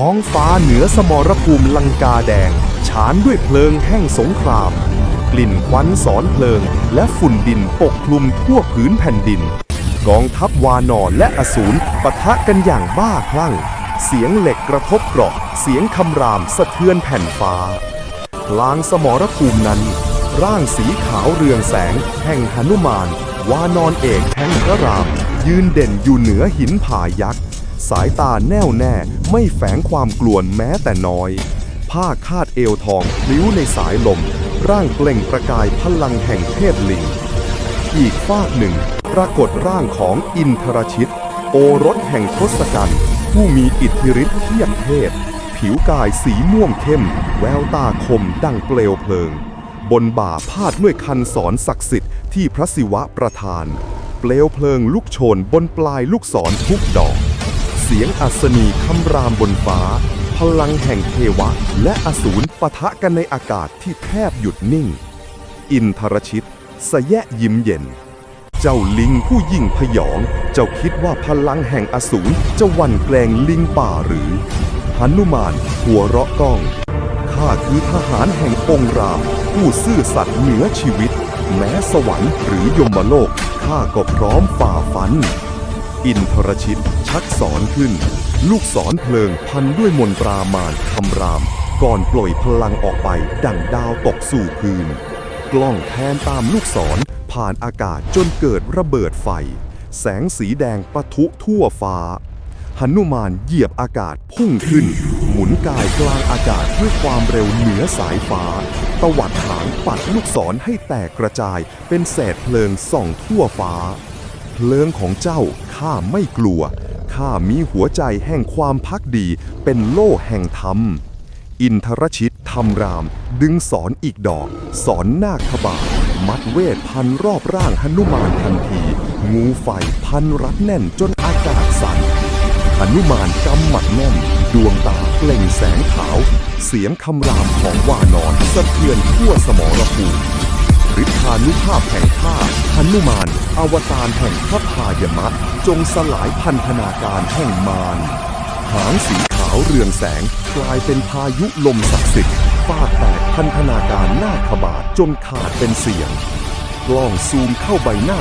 ท้องฟ้าเหนือสมรภูมิลังกาแดง ฉานด้วยเพลิงแห่งสงคราม กลิ่นควันสอนเพลิง และฝุ่นดินปกคลุมทั่วผืนแผ่นดิน กองทัพวานอนและอสูรปะทะกันอย่างบ้าคลั่ง เสียงเหล็กกระทบเกราะ เสียงคำรามสะเทือนแผ่นฟ้ากลางสมรภูมินั้น ร่างสีขาวเรืองแสง แห่งหนุมาน วานอนเอกแห่งพระราม ยืนเด่นอยู่เหนือหินผายักษ์ สายตาแน่วแน่ไม่แฝงความกลวนแม้แต่น้อย ผ้าคาดเอวทองพลิ้วในสายลม ร่างเปล่งประกายพลังแห่งเทพลิง อีกฝากหนึ่ง ปรากฏร่างของอินทรชิต โอรสแห่งทศกัณฐ์ผู้มีอิทธิฤทธิ์เทียบเทพ ผิวกายสีม่วงเข้ม แววตาคมดังเปลวเพลิง บนบ่าพาดด้วยคันศรศักดิ์สิทธิ์ที่พระศิวะประทาน เปลวเพลิงลุกโชนบนปลายลูกศรทุกดอก เสียงอัศนีคำรามบนฟ้า พลังแห่งเทวะ และอสูรปะทะกันในอากาศที่แทบหยุดนิ่ง อินทรชิตสะแยะยิ้มเย็น เจ้าลิงผู้ยิ่งพยอง เจ้าคิดว่าพลังแห่งอสูรจะวันแกลงลิงป่าหรือหนุมานหัวเราะก้อง ข้าคือทหารแห่งองค์ราม ผู้ซื่อสัตย์เหนือชีวิต แม้สวรรค์หรือยมโลกข้าก็พร้อมฝ่าฟัน อินทรชิต ชักสอนขึ้น ลูกศรเพลิงพันด้วยมนตรามานคำราม ก่อนปล่อยพลังออกไป ดั่งดาวตกสู่พื้น กล้องแทนตามลูกศรผ่านอากาศจนเกิดระเบิดไฟ แสงสีแดงปะทุทั่วฟ้าหนุมานเหยียบอากาศพุ่งขึ้น หมุนกายกลางอากาศด้วยความเร็วเหนือสายฟ้า ตวัดหางปัดลูกศรให้แตกกระจายเป็นเศษเพลิงส่องทั่วฟ้า เพลิงของเจ้าข้าไม่กลัว ข้ามีหัวใจแห่งความพักดีเป็นโล่แห่งธรรม อินทรชิตทำราม ดึงสอนอีกดอก สอนนาคบาทมัดเวทพันรอบร่างหนุมานทันที งูไฟพันรัดแน่นจนอากาศสั่นหนุมานกำหมัดแน่น ดวงตาเปล่งแสงขาว เสียงคำรามของวานอนสะเทือนทั่วสมรภูมิ ฤทธานุภาพแห่งข้าหนุมาน อวตารแห่งพระพายมะจงสลายพันธนาการแห่งมาร หางสีขาวเรืองแสง กลายเป็นพายุลมศักดิ์สิทธิ์ฟาดแตกพันธนาการหน้าขบาดจนขาดเป็นเสียง กล้องซูมเข้าใบหน้า